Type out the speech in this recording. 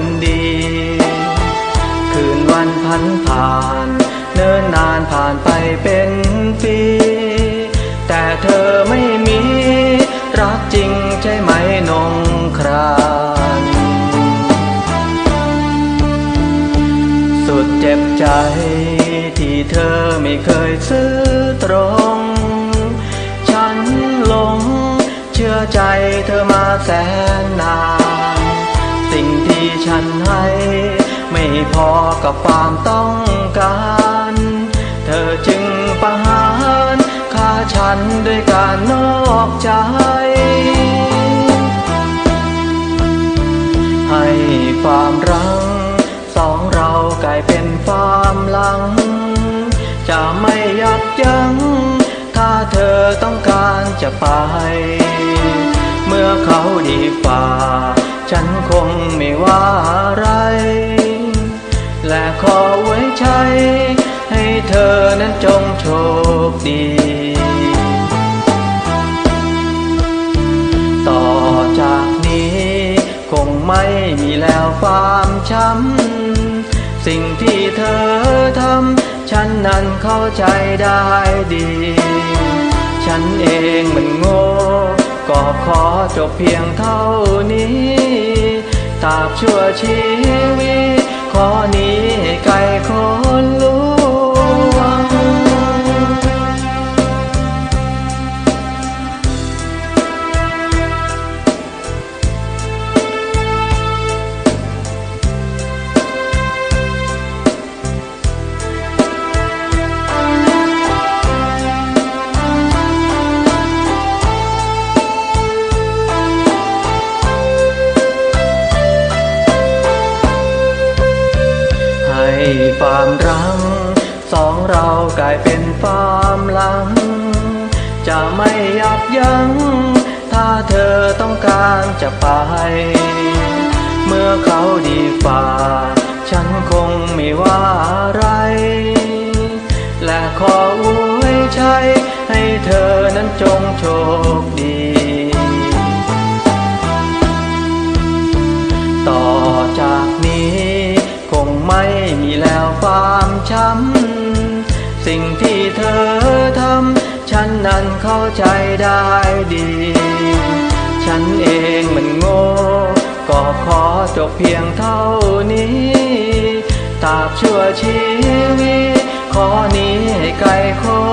คนดี คืนวันพันผ่าน เนิ่นนานผ่านไปเป็นปีแต่เธอไม่มี รักจริงใช่ไหมนงครานสุดเจ็บใจที่เธอไม่เคยซื้อตรง ฉันหลงเชื่อใจเธอมาแสนนาน ฉันให้ ไม่พอกับความต้องการ เธอจึงประหารฆ่าฉันด้วยการนอกใจ ให้ความรักสองเรากลายเป็นความหลัง จะไม่ยับยั้งถ้าเธอต้องการจะไป เมื่อเขาดีฝ่า ฉันคงไม่ว่าอะไร และขอไว้ใช้ ให้เธอนั้นจงโชคดี ต่อจากนี้ คงไม่มีแล้วความช้ำ สิ่งที่เธอทำ ฉันนั้นเข้าใจได้ดี ฉันเองมันโง่ ก็ขอ จบเพียงเท่านี้ตราบชั่วชีวิตขอนี้ ความรักสองเรากลายเป็นความหลัง จะไม่ยับยั้ง ถ้าเธอต้องการจะไป เมื่อเขาดีฝ่า ฉันคงไม่ว่าอะไร และขออวยชัยให้เธอนั้นจงโชคดี ต่อจากนี้ ไม่มีแล้วความช้ำ สิ่งที่เธอทำ ฉันนั้นเข้าใจได้ดี ฉันเองมันโง่ ก็ขอจบเพียงเท่านี้ตราบชั่วชีวิต ขอนี้ให้ไกลคน